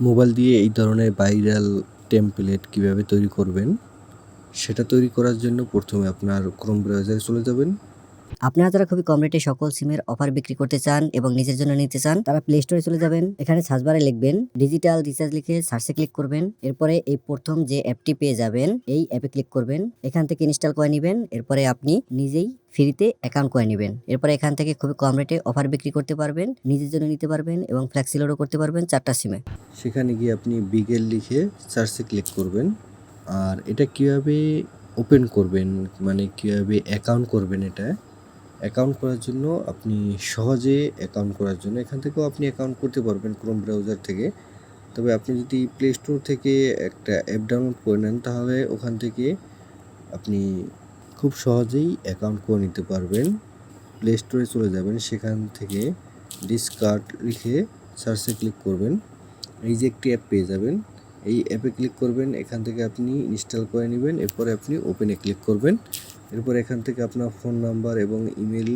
Mobile দিয়ে এই ধরনের ভাইরাল টেমপ্লেট কীভাবে তৈরি করবেন, সেটা তৈরি করার জন্য প্রথমে আপনার ক্রোম ব্রাউজারে চলে যাবেন। আপনারা যারা খুবই কম রেটে সকল সিমের অফার বিক্রি করতে চান এবং নিজের জন্য নিতে চান, তারা প্লে স্টোরে চলে যাবেন। এখানে সার্চবারে লিখবেন ডিজিটাল রিচার্জ লিখে সার্চে ক্লিক করবেন। এরপরে এই প্রথম যে অ্যাপটি পেয়ে যাবেন, এই অ্যাপে ক্লিক করবেন। এখান থেকে ইনস্টল করে নেবেন। এরপরে আপনি নিজেই ফ্রিতে অ্যাকাউন্ট করে নেবেন। এরপরে এখান থেকে খুবই কম রেটে অফার বিক্রি করতে পারবেন, নিজের জন্য নিতে পারবেন এবং ফ্লেক্সিলোডও করতে পারবেন চারটা সিমে। সেখানে গিয়ে আপনি বিগেল লিখে সার্চে ক্লিক করবেন। আর এটা কীভাবে ওপেন করবেন মানে কীভাবে অ্যাকাউন্ট করবেন এটা? অ্যাকাউন্ট করার জন্য আপনি সহজে অ্যাকাউন্ট করার জন্য এখান থেকেও আপনি অ্যাকাউন্ট করতে পারবেন ক্রোম ব্রাউজার থেকে। তবে আপনি যদি প্লে স্টোর থেকে একটা অ্যাপ ডাউনলোড করে নেন, তাহলে ওখান থেকে আপনি খুব সহজেই অ্যাকাউন্ট করে নিতে পারবেন। প্লে স্টোরে চলে যাবেন, সেখান থেকে ডিসকার্ড লিখে সার্চে ক্লিক করবেন। এই যে একটি অ্যাপ পেয়ে যাবেন। এই অ্যাপে ক্লিক করবেন, এখান থেকে আপনি ইনস্টল করে নেবেন, এরপরে আপনি ওপেনে ক্লিক করবেন। এরপর এখান থেকে আপনার ফোন নাম্বার এবং ইমেল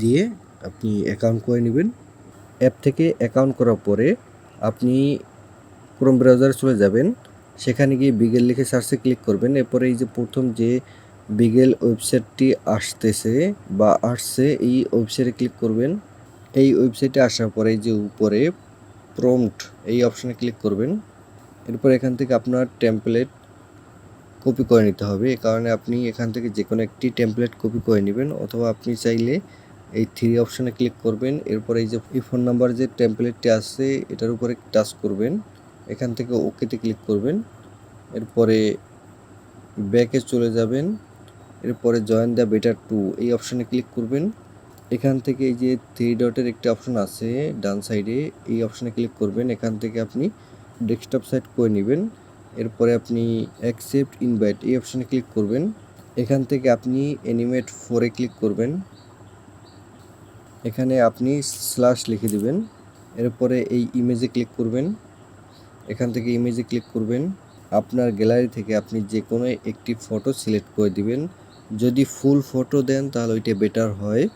দিয়ে আপনি অ্যাকাউন্ট করে নেবেন। অ্যাপ থেকে অ্যাকাউন্ট করার পরে আপনি ক্রোম ব্রাউজারে চলে যাবেন। সেখানে গিয়ে বিগেল লিখে সার্চে ক্লিক করবেন। এরপরে এই যে প্রথম যে বিগেল ওয়েবসাইটটি আসতেছে বা আসছে, এই ওয়েবসাইটে ক্লিক করবেন। এই ওয়েবসাইটে আসার পরে যে উপরে প্রম্পট এই অপশানে ক্লিক করবেন। এরপর এখান থেকে আপনার টেমপ্লেট কপি করে নিতে হবে। এই কারণে আপনি এখান থেকে যে কোনো একটি টেমপ্লেট কপি করে নেবেন অথবা আপনি চাইলে এই থ্রি অপশানে ক্লিক করবেন। এরপর এই যে এই ফোন নাম্বার যে টেমপ্লেটটি আসছে এটার উপরে টাচ করবেন। এখান থেকে ওকেতে ক্লিক করবেন। এরপরে ব্যাকে চলে যাবেন। এরপরে জয়েন দ্য বেটার টু এই অপশানে ক্লিক করবেন। এখান থেকে এই যে থ্রি ডটের একটি অপশন আছে, ডান সাইডে এই অপশানে ক্লিক করবেন। এখান থেকে আপনি ডেস্কটপ সাইট করে নেবেন। এরপরে আপনি অ্যাকসেপ্ট ইনভাইট এই অপশানে ক্লিক করবেন। এখান থেকে আপনি অ্যানিমেট ফোরে ক্লিক করবেন। এখানে আপনি স্ল্যাশ লিখে দিবেন। এরপরে এই ইমেজে ক্লিক করবেন। এখান থেকে ইমেজে ক্লিক করবেন। আপনার গ্যালারি থেকে আপনি যে কোনো একটি ফটো সিলেক্ট করে দিবেন। যদি ফুল ফটো দেন তাহলে ওইটা বেটার হয়।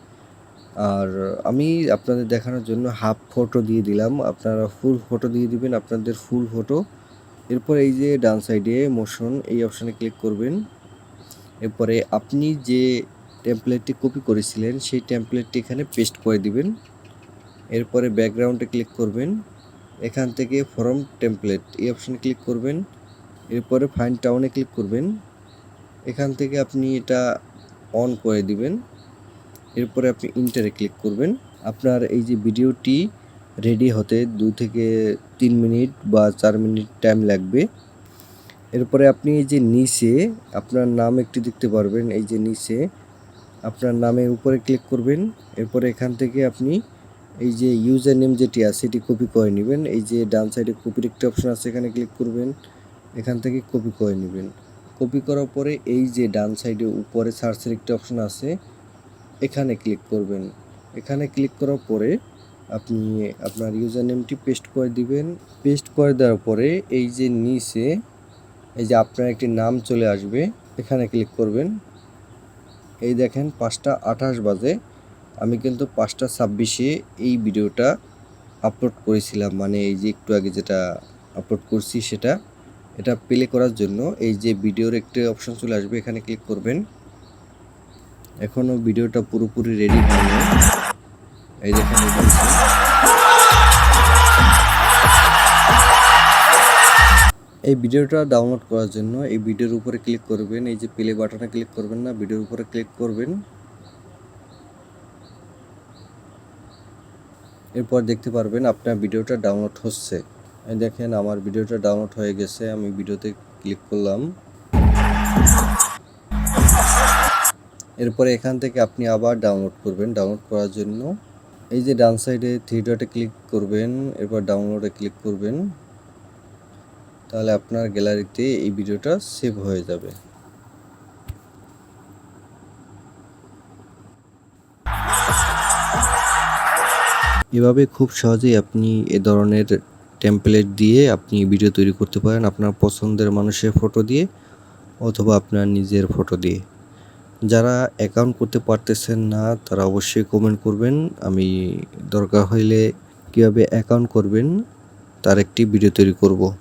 আর আমি আপনাদের দেখানোর জন্য হাফ ফটো দিয়ে দিলাম। আপনারা ফুল ফটো দিয়ে দিবেন, আপনাদের ফুল ফটো এরপর এই যে ডান সাইডে মোশন এই অপশানে ক্লিক করবেন। এরপরে আপনি যে টেমপ্লেটটি কপি করেছিলেন, সেই টেমপ্লেটটি এখানে পেস্ট করে দিবেন। এরপরে ব্যাকগ্রাউন্ডে ক্লিক করবেন। এখান থেকে ফর্ম টেমপ্লেট এই অপশানে ক্লিক করবেন। এরপরে ফাইন টাউনে ক্লিক করবেন। এখান থেকে আপনি এটা অন করে দিবেন। এরপরে আপনি ইন্টারে ক্লিক করবেন। আপনার এই যে ভিডিওটি রেডি হতে দু থেকে তিন মিনিট বা চার মিনিট টাইম লাগবে। এরপরে আপনি এই যে নিচে আপনার নাম একটি দেখতে পারবেন। এই যে নিচে আপনার নামের উপরে ক্লিক করবেন। এরপরে এখান থেকে আপনি এই যে ইউজার নেম যেটি আছে এটি কপি করে নেবেন। এই যে ডান সাইডে কপির একটি অপশন আছে, এখানে ক্লিক করবেন। এখান থেকে কপি করে নেবেন। কপি করার পরে এই যে ডান সাইডে উপরে সার্চের একটি অপশন আছে এখানে ক্লিক করবেন। এখানে ক্লিক করার পরে আপনি আপনার ইউজার নেমটি পেস্ট করে দিবেন। পেস্ট করে দেওয়ার পরে এই যে নিচে এই যে আপনার একটি নাম চলে আসবে, এখানে ক্লিক করবেন। এই দেখেন পাঁচটা আঠাশ বাজে। আমি কিন্তু পাঁচটা ছাব্বিশে এই ভিডিওটা আপলোড করেছিলাম। মানে এই যে একটু আগে যেটা আপলোড করছি সেটা। এটা প্লে করার জন্য এই যে ভিডিওর একটি অপশন চলে আসবে, এখানে ক্লিক করবেন। এখনও ভিডিওটা পুরোপুরি রেডি হয়নি। এই দেখেন। এই ভিডিওটা ডাউনলোড করার জন্য এই ভিডিওর উপরে ক্লিক করবেন। এই যে প্লে বাটনে ক্লিক করবেন না, ভিডিওর উপরে ক্লিক করবেন। এরপর দেখতে পারবেন আপনার ভিডিওটা ডাউনলোড হচ্ছে। দেখেন, আমার ভিডিওটা ডাউনলোড হয়ে গেছে, আমি ভিডিওতে ক্লিক করলাম। এরপরে এখান থেকে আপনি আবার ডাউনলোড করবেন। ডাউনলোড করার জন্য এই যে ডান সাইডে থ্রি ডটে ক্লিক করবেন, এরপর ডাউনলোডে ক্লিক করবেন, তাহলে আপনার গ্যালারিতে এই ভিডিওটা সেভ হয়ে যাবে। এভাবে খুব সহজেই আপনি এ ধরনের টেমপ্লেট দিয়ে আপনি ভিডিও তৈরি করতে পারেন আপনার পছন্দের মানুষের ফটো দিয়ে অথবা আপনার নিজের ফটো দিয়ে। যারা অ্যাকাউন্ট করতে পারতেছেন না, তারা অবশ্যই কমেন্ট করবেন। আমি দরকার হইলে কীভাবে অ্যাকাউন্ট করবেন, তার একটি ভিডিও তৈরি করব।